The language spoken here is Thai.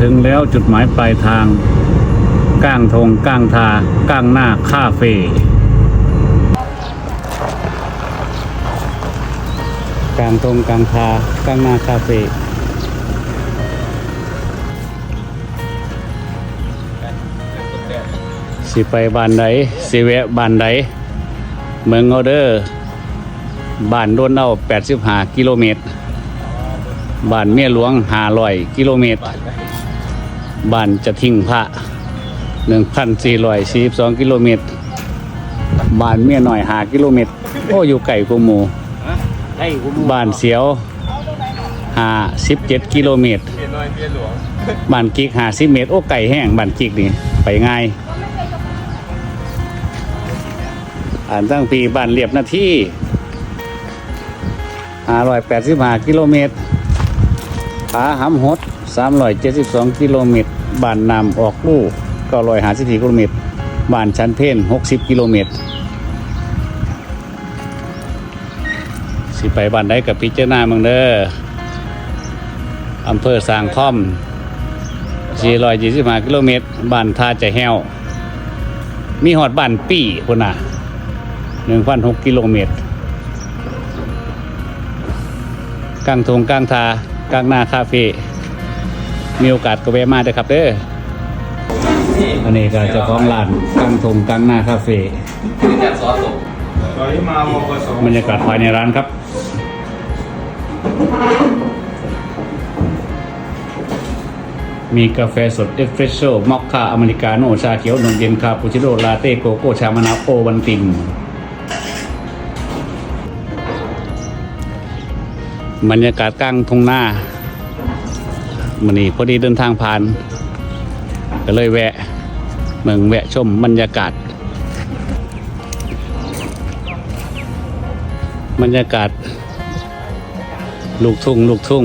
ถึงแล้วจุดหมายปลายทางก้างทงก้างทาก้างหน้าคาเฟ่กลางทงกลางทาก้างหน้าคาเฟ่สิไปบ้านใดสิแวะบ้านใดเมืองเอาเดอร์บ้านโดนเอา85 กิโลเมตรบ้านเมียหลวง500กิโลเมตร บ้านจะทิ้งพระ1,442กิโลเมตรบ้านเมียหน่อย5กิโลเมตร โอ้อยู่ไก่กูหมูให้กูมูบ้านเสียว57กิโลเมตรเมียน้อยเมียหลวงบ้านกิก50เมตร โอ้ไก่แห้งบ้านกิกนี่ไปง่ายอ่านตั้งปีบ้านเรียบนาที่585กิโลเมตร ผาหำหด372 กิโลเมตรบ้านนำออกลูก954กิโลเมตรบ้านชันเพน60 กิโลเมตร สิไปบ้านใดกับพิจารณาเมืองเด้ออำเภอสร้างคอม 425 กิโลเมตรบ้านท่าใจแห้ว มีหอดบ้านปี่พุ่นน่ะ1,006กิโลเมตรกลางทงกลางทา กลางหน้าคาเฟ่มีโอกาสก็แวะมาเด้อครับเด้ออันนี้ก็เจ้าของร้านกลางทงกลางหน้าคาเฟ่ตอนนี้มามกสบรรยากาศภายในร้านครับ มีกาแฟสดเอสเฟรสโซ่มอคคาอเมริกาโน่ชาเขียวนมเย็นคาปูชิโน่ลาเต้โกโก้ชามะนาวโอวันติน บรรยากาศกลางทุ่งนามันนี่พอดีเดินทางผ่าน ก็เลยแวะเมืองแวะชมบรรยากาศ บรรยากาศ ลูกทุ่งลูกทุ่ง